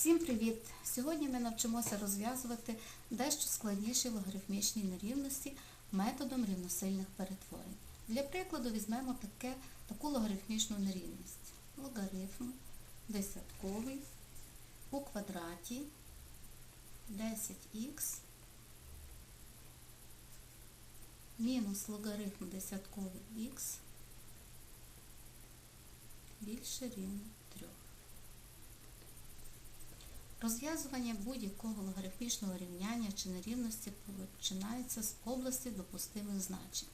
Всім привіт! Сьогодні ми навчимося розв'язувати дещо складніші логарифмічні нерівності методом рівносильних перетворень. Для прикладу візьмемо таке, таку логарифмічну нерівність. Логарифм десятковий у квадраті 10х мінус логарифм десятковий х більше рівно 3. Розв'язування будь-якого логарифмічного рівняння чи нерівності починається з області допустимих значень.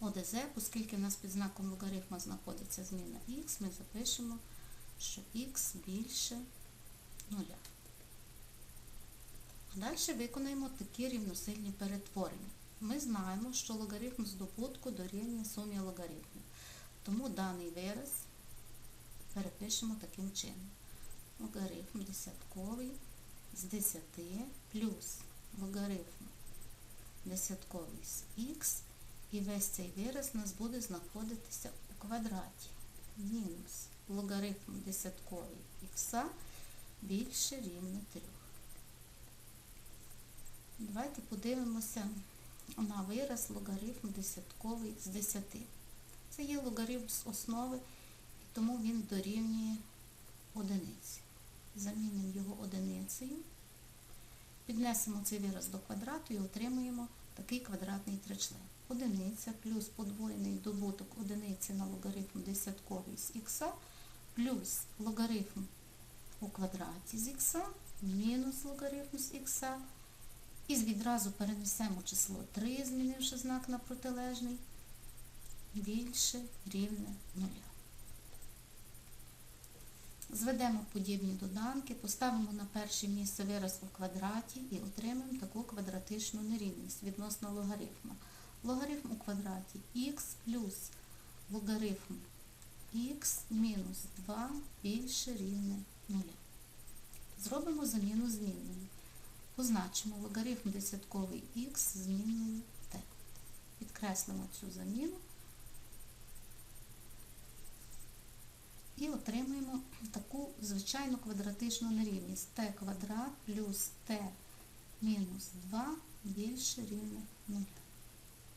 ОДЗ, оскільки в нас під знаком логарифма знаходиться зміна х, ми запишемо, що х більше 0. А далі виконаємо такі рівносильні перетворення. Ми знаємо, що логарифм здобутку дорівнює сумі логарифмів. Тому даний вираз перепишемо таким чином логарифм десятковий з 10 плюс логарифм десятковий з х, і весь цей вираз у нас буде знаходитися у квадраті. Мінус логарифм десятковий х більше рівне 3. Давайте подивимося на вираз логарифм десятковий з 10. Це є логарифм з основи, тому він дорівнює одиниці. Замінимо його одиницею. Піднесемо цей вираз до квадрату і отримуємо такий квадратний тричлен. Одиниця плюс подвоєний добуток одиниці на логарифм десятковий з х, плюс логарифм у квадраті з х, мінус логарифм з х. І відразу перенесемо число 3, змінивши знак на протилежний, більше рівне 0. Зведемо подібні доданки, поставимо на перше місце вираз у квадраті і отримаємо таку квадратичну нерівність відносно логарифма. Логарифм у квадраті х плюс логарифм х мінус 2 більше рівне 0. Зробимо заміну змінною. Позначимо логарифм десятковий х змінною t. Підкреслимо цю заміну. І отримуємо таку звичайну квадратичну нерівність t квадрат плюс t мінус 2 більше рівне 0.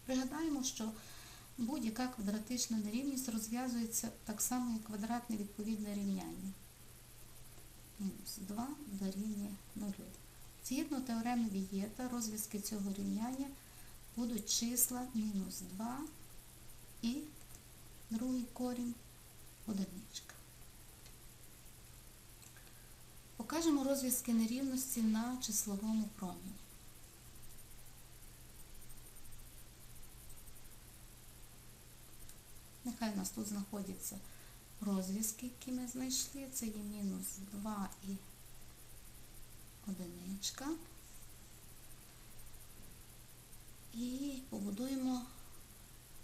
Пригадаємо, що будь-яка квадратична нерівність розв'язується так само, як квадратне відповідне рівняння. Мінус 2 дорівнює 0. Згідно теореми Вієта, розв'язки цього рівняння будуть числа мінус 2 і другий корінь одиничка. Покажемо розв'язки нерівності на числовому промені. Нехай у нас тут знаходяться розв'язки, які ми знайшли. Це є мінус 2 і одиничка. І побудуємо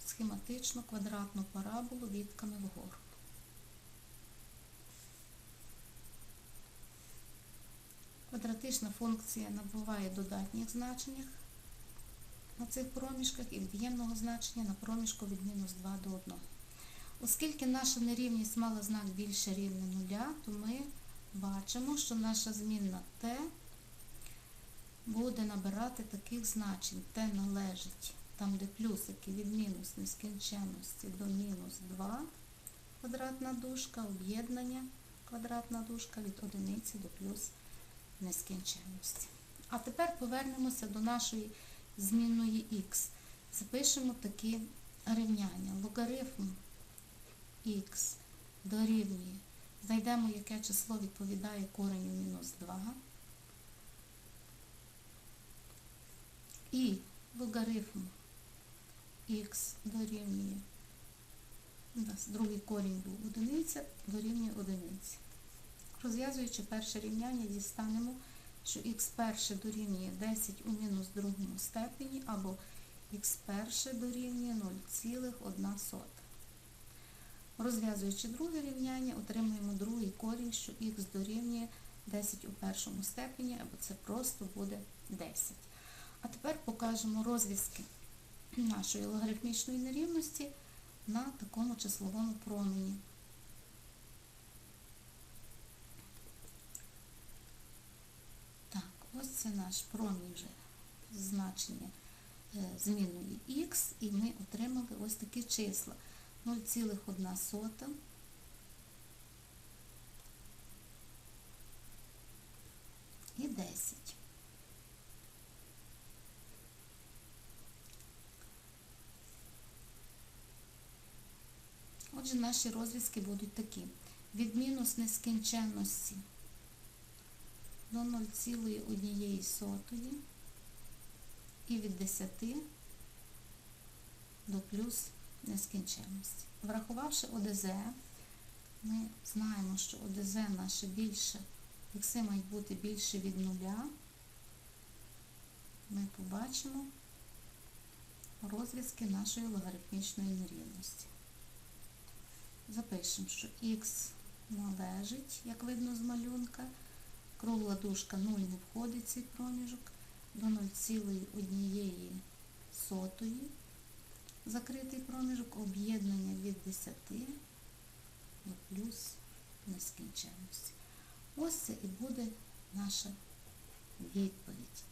схематичну квадратну параболу вітками вгору. Квадратична функція набуває додатніх значеннях на цих проміжках і від'ємного значення на проміжку від мінус 2 до 1. Оскільки наша нерівність мала знак більше рівне нуля, то ми бачимо, що наша змінна t буде набирати таких значень. t належить там, де плюсики від мінус нескінченності до мінус 2 квадратна дужка, об'єднання квадратна дужка від одиниці до плюс нескінченності. А тепер повернемося до нашої змінної х. Запишемо такі рівняння. Логарифм х дорівнює. Знайдемо, яке число відповідає кореню мінус 2. І логарифм х дорівнює. У нас другий корінь був одиниця, дорівнює одиниці. Розв'язуючи перше рівняння, дістанемо, що х перше дорівнює 10 у мінус другому степені, або х перше дорівнює 0,1. Розв'язуючи друге рівняння, отримуємо другий корінь, що х дорівнює 10 у першому степені, або це просто буде 10. А тепер покажемо розв'язки нашої логарифмічної нерівності на такому числовому промені. Це наш промінь вже значення е, зміною х, і ми отримали ось такі числа. 0,1 і 10. Отже, наші розв'язки будуть такі. Від мінус нескінченності до 0,1 і від 10 до плюс нескінченності. Врахувавши ОДЗ, ми знаємо, що ОДЗ наше більше, ікси мають бути більше від нуля. Ми побачимо розв'язки нашої логарифмічної нерівності. Запишемо, що х належить, як видно з малюнка, кругла дужка 0 не входить в цей проміжок, до 0,1 сотої закритий проміжок, об'єднання від 10 до плюс нескінченності. Ось це і буде наша відповідь.